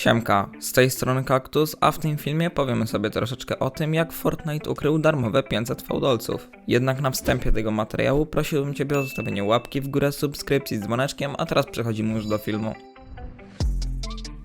Siemka, z tej strony Kaktus, a w tym filmie powiemy sobie troszeczkę o tym, jak Fortnite ukrył darmowe 500 fałdolców. Jednak na wstępie tego materiału prosiłbym Ciebie o zostawienie łapki w górę, subskrypcji z dzwoneczkiem, a teraz przechodzimy już do filmu.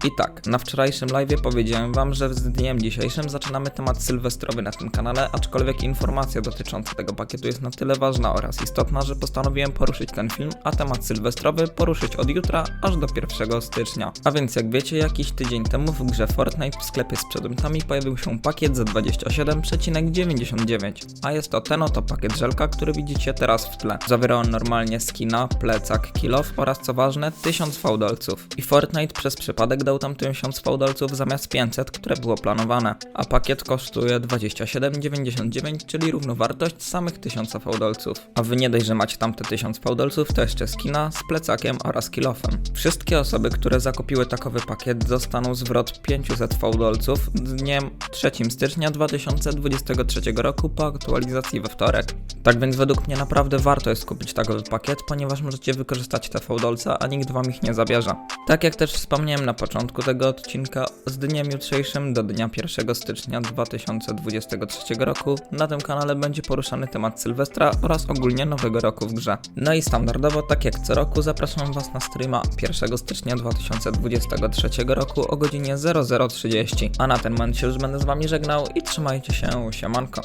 I tak, na wczorajszym live powiedziałem wam, że z dniem dzisiejszym zaczynamy temat sylwestrowy na tym kanale, aczkolwiek informacja dotycząca tego pakietu jest na tyle ważna oraz istotna, że postanowiłem poruszyć ten film, a temat sylwestrowy poruszyć od jutra aż do 1 stycznia. A więc jak wiecie, jakiś tydzień temu w grze Fortnite w sklepie z przedmiotami pojawił się pakiet za 27,99, a jest to ten oto pakiet żelka, który widzicie teraz w tle. Zawiera on normalnie skina, plecak, kilof oraz co ważne 1000 fałdolców. I Fortnite przez przypadek dał tam 1000 fałdolców zamiast 500, które było planowane, a pakiet kosztuje 27,99, czyli równowartość samych 1000 fałdolców. A wy nie dość, że macie tam te 1000 fałdolców, to jeszcze skina z plecakiem oraz kilofem. Wszystkie osoby, które zakupiły takowy pakiet dostaną zwrot 500 fałdolców dniem 3 stycznia 2023 roku po aktualizacji we wtorek. Tak więc według mnie naprawdę warto jest kupić takowy pakiet, ponieważ możecie wykorzystać te fałdolce, a nikt wam ich nie zabierze. Tak jak też wspomniałem na początku tego odcinka, z dniem jutrzejszym do dnia 1 stycznia 2023 roku na tym kanale będzie poruszany temat Sylwestra oraz ogólnie nowego roku w grze. No i standardowo, tak jak co roku, zapraszam was na streama 1 stycznia 2023 roku o godzinie 00.30. A na ten moment się już będę z wami żegnał i trzymajcie się, siemanko.